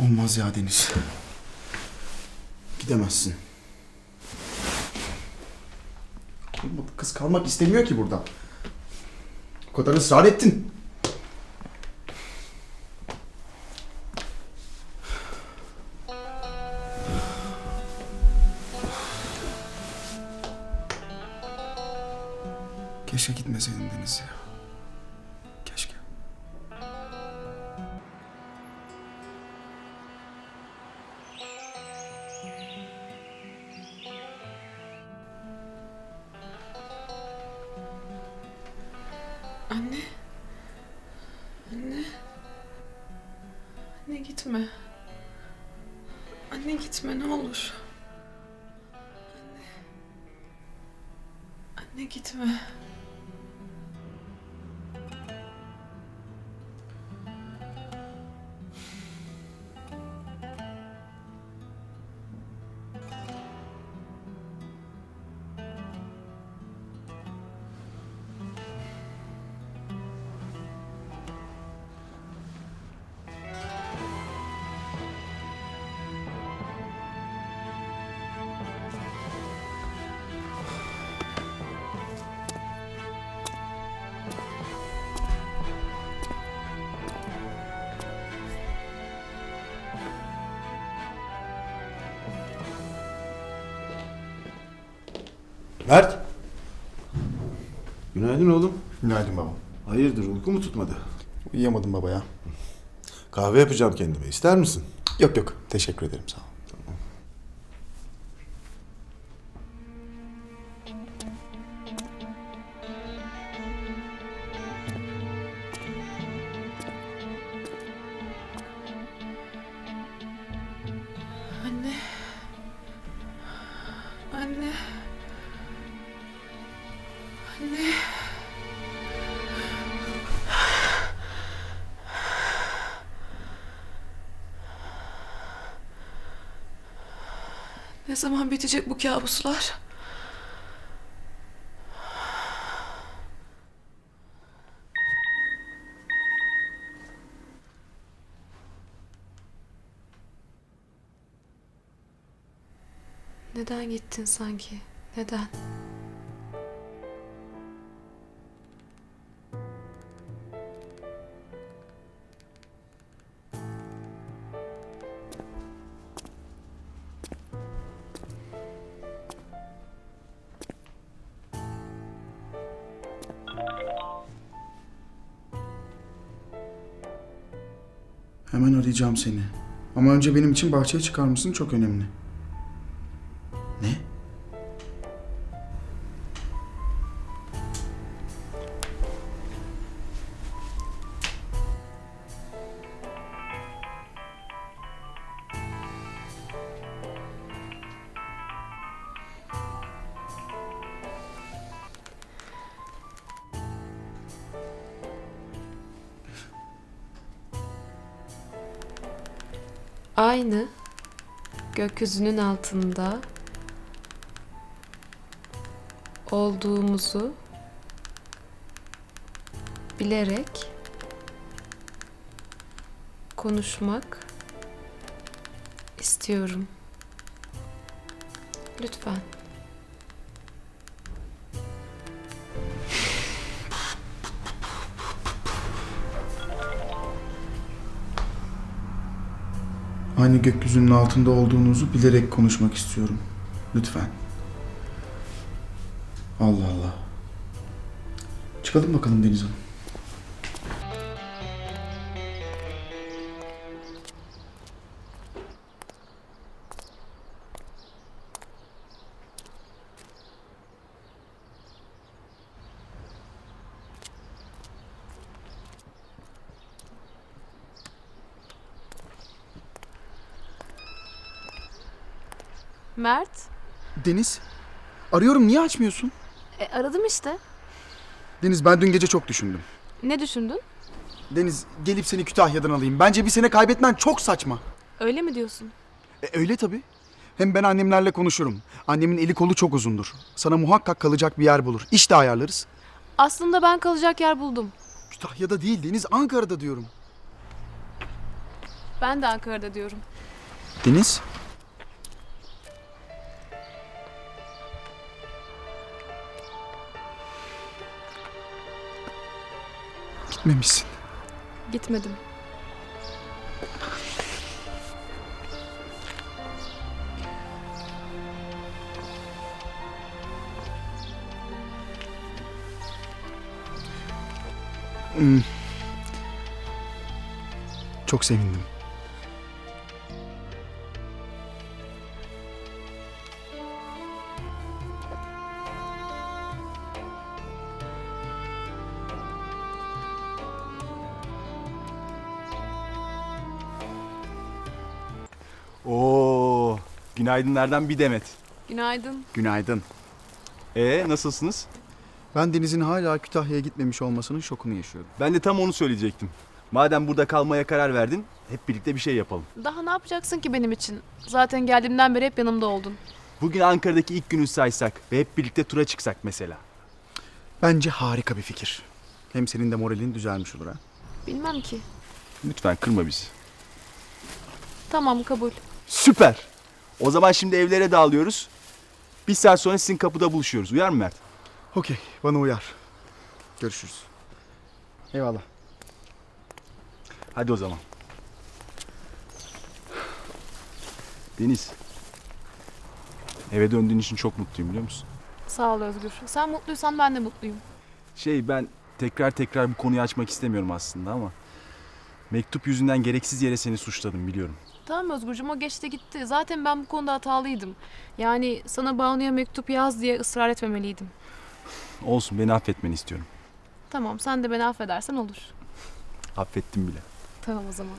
Olmaz ya Deniz. Gidemezsin. Kız kalmak istemiyor ki burada. O kadar ısrar ettin. Keşke gitmeseydin Deniz ya. Keşke. Anne. Anne. Anne gitme. Anne gitme ne olur. Anne. Anne gitme. Mert. Günaydın oğlum. Günaydın baba. Hayırdır uyku mu tutmadı? Uyuyamadım baba ya. Kahve yapacağım kendime. İster misin? Yok yok. Teşekkür ederim sağ ol. Ne zaman bitecek bu kabuslar? Neden gittin sanki? Neden? Hemen arayacağım seni. Ama önce benim için bahçeye çıkar mısın? Çok önemli. Ne? Aynı gökyüzünün altında olduğumuzu bilerek konuşmak istiyorum. Lütfen. Aynı gökyüzünün altında olduğunuzu bilerek konuşmak istiyorum. Lütfen. Allah Allah. Çıkalım bakalım Deniz Hanım. Mert, Deniz, arıyorum niye açmıyorsun? e, aradım işte. Deniz ben dün gece çok düşündüm. Ne düşündün? Deniz gelip seni Kütahya'dan alayım. Bence bir sene kaybetmen çok saçma. Öyle mi diyorsun? E, öyle tabii. Hem ben annemlerle konuşurum. Annemin eli kolu çok uzundur. Sana muhakkak kalacak bir yer bulur. İş de ayarlarız. Aslında ben kalacak yer buldum. Kütahya'da değil Deniz, Ankara'da diyorum. Ben de Ankara'da diyorum. Deniz? Gitmemişsin. Gitmedim. Hmm. Çok sevindim. Oo, günaydınlardan bir demet. Günaydın. Günaydın. Ee, nasılsınız? Ben Deniz'in hala Kütahya'ya gitmemiş olmasının şokunu yaşıyorum. Ben de tam onu söyleyecektim. Madem burada kalmaya karar verdin, hep birlikte bir şey yapalım. Daha ne yapacaksın ki benim için? Zaten geldiğimden beri hep yanımda oldun. Bugün Ankara'daki ilk günü saysak ve hep birlikte tura çıksak mesela. Bence harika bir fikir. Hem senin de moralin düzelmiş olur ha. Bilmem ki. Lütfen kırma bizi. Tamam kabul. Süper. O zaman şimdi evlere dağılıyoruz. Bir saat sonra sizin kapıda buluşuyoruz. Uyar mı Mert? Okey, bana uyar. Görüşürüz. Eyvallah. Hadi o zaman. Deniz. Eve döndüğün için çok mutluyum biliyor musun? Sağ ol Özgür. Sen mutluysan ben de mutluyum. Şey ben tekrar tekrar bu konuyu açmak istemiyorum aslında ama... Mektup yüzünden gereksiz yere seni suçladım biliyorum. Tamam Özgürcüm o geçti gitti. Zaten ben bu konuda hatalıydım. Yani sana Banu'ya mektup yaz diye ısrar etmemeliydim. Olsun beni affetmeni istiyorum. Tamam sen de beni affedersen olur. Affettim bile. Tamam o zaman.